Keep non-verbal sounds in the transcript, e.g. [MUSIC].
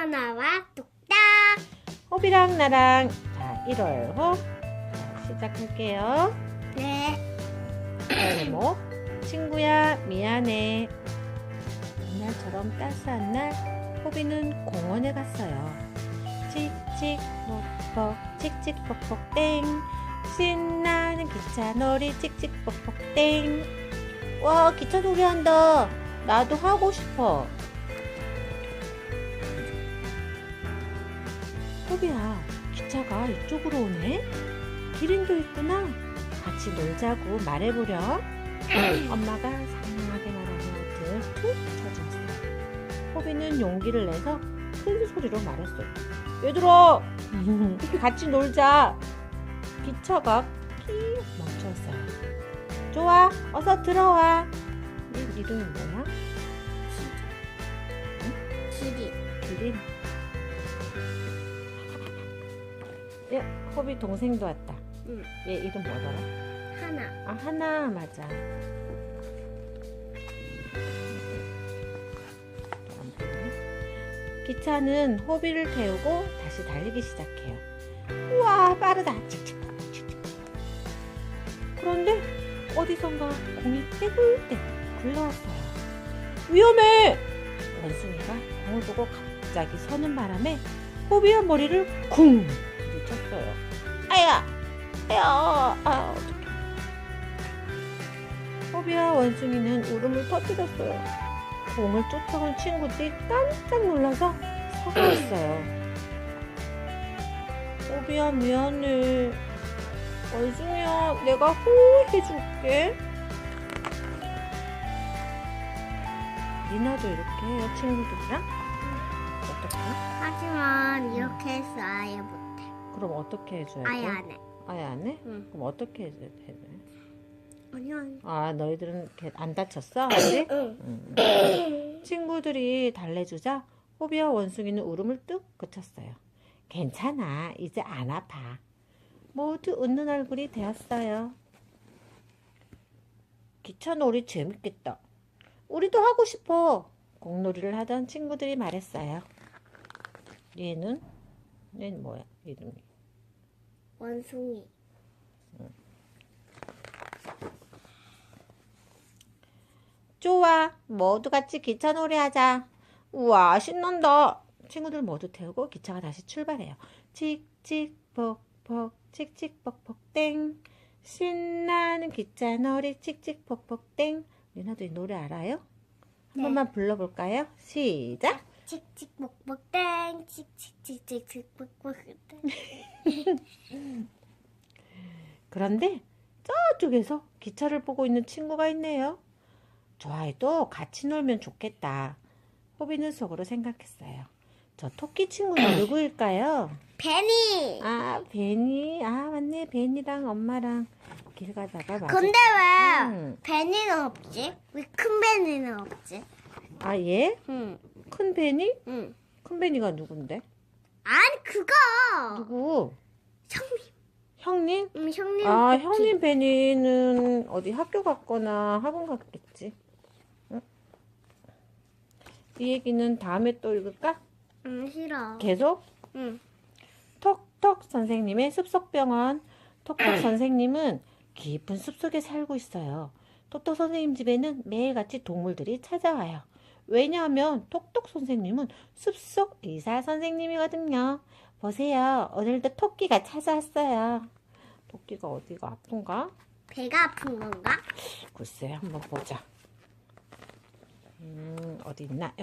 하나와 뚝딱. 호비랑 나랑 자 1월 호 자, 시작할게요. 네. 제목 친구야 미안해 옛날처럼 따스한 날 호비는 공원에 갔어요. 칙칙폭폭 칙칙폭폭 땡 신나는 기차 놀이 칙칙폭폭 땡와 기차 놀이 한다 나도 하고 싶어 호비야 기차가 이쪽으로 오네 기린도 있구나 같이 놀자고 말해보렴 [CLEARS THROAT] 엄마가 상냥하게 말하며 등을 툭 쳐주었어요. 호비는 용기를 내서 큰 소리로 말했어요. 얘들아, [LAUGHS] 같이 놀자. 기차가 키 멈췄어요. 좋아, 어서 들어와. 이 이름이 뭐야? 예, 호비 동생도 왔다. 응. 얘 이름 뭐더라? 하나. 아, 하나 맞아. 기차는 호비를 태우고 다시 달리기 시작해요. 우와, 빠르다. 그런데 어디선가 공이 떼굴떼굴 굴러왔어요. 위험해! 원숭이가 공을 보고 갑자기 서는 바람에 호비의 머리를 쿵 부딪혔어요. 아야! 아야! 아, 어떡해. 호비와 원숭이는 울음을 터뜨렸어요. 공을 쫓아온 친구들이 깜짝 놀라서 사과했어요. [CLEARS THROAT] 호비야 미안해. 원숭이야 내가 호해줄게. 니나도 이렇게 해요 친구들이랑? 어떻게? 하지만 이렇게 해서 아예 못해. 그럼 어떻게 해줘야 돼? 아예 안 해. 아예 안 해? 응. 그럼 어떻게 해줘야 돼? 아니 아니. 아 너희들은 안 다쳤어? 아직? [COUGHS] 응. 음. 친구들이 달래주자 호비와 원숭이는 울음을 뚝 그쳤어요. 괜찮아. 이제 안 아파. 모두 웃는 얼굴이 되었어요. 기차놀이 재밌겠다. 우리도 하고 싶어. 공놀이를 하던 친구들이 말했어요. 얘는? 얘는 뭐야? 이름이. 원숭이. 좋아. 모두 같이 기차 놀이 하자. 우와, 신난다. 친구들 모두 태우고 기차가 다시 출발해요. 칙칙폭폭 칙칙폭폭 땡. 신나는 기차 놀이 칙칙폭폭 땡. 리나도 이 노래 알아요? 한 네. 번만 불러볼까요? 시작. 칙칙복복 땡. 칙칙칙칙복복 땡. 그런데 저쪽에서 기차를 보고 있는 친구가 있네요. 저 아이도 같이 놀면 좋겠다. 호비는 속으로 생각했어요. 저 토끼 친구는 [COUGHS] 누구일까요? 베니. 아, 베니. 아, 맞네. 베니랑 엄마랑 길 가다가 맞아. 근데 왜 음. 베니는 없지? 왜 큰 베니는 없지? 아, 얘? 응. 큰 베니? 응. 큰 베니가 누군데? 아니 그거. 누구? 형님. 형님? 음, 형님. 아, 같이. 형님 베니는 어디 학교 갔거나 학원 갔겠지. 응? 이 얘기는 다음에 또 읽을까? 음 싫어. 계속? 응. 톡톡 선생님의 숲속병원. 톡톡 [CLEARS THROAT] 선생님은 깊은 숲속에 살고 있어요. 톡톡 선생님 집에는 매일같이 동물들이 찾아와요. 왜냐하면 톡톡 선생님은 숲속 의사 선생님이거든요. 보세요. 오늘도 토끼가 찾아왔어요. 토끼가 어디가 아픈가? 배가 아픈 건가? 글쎄 한번 보자. 음, 어디 있나? 여기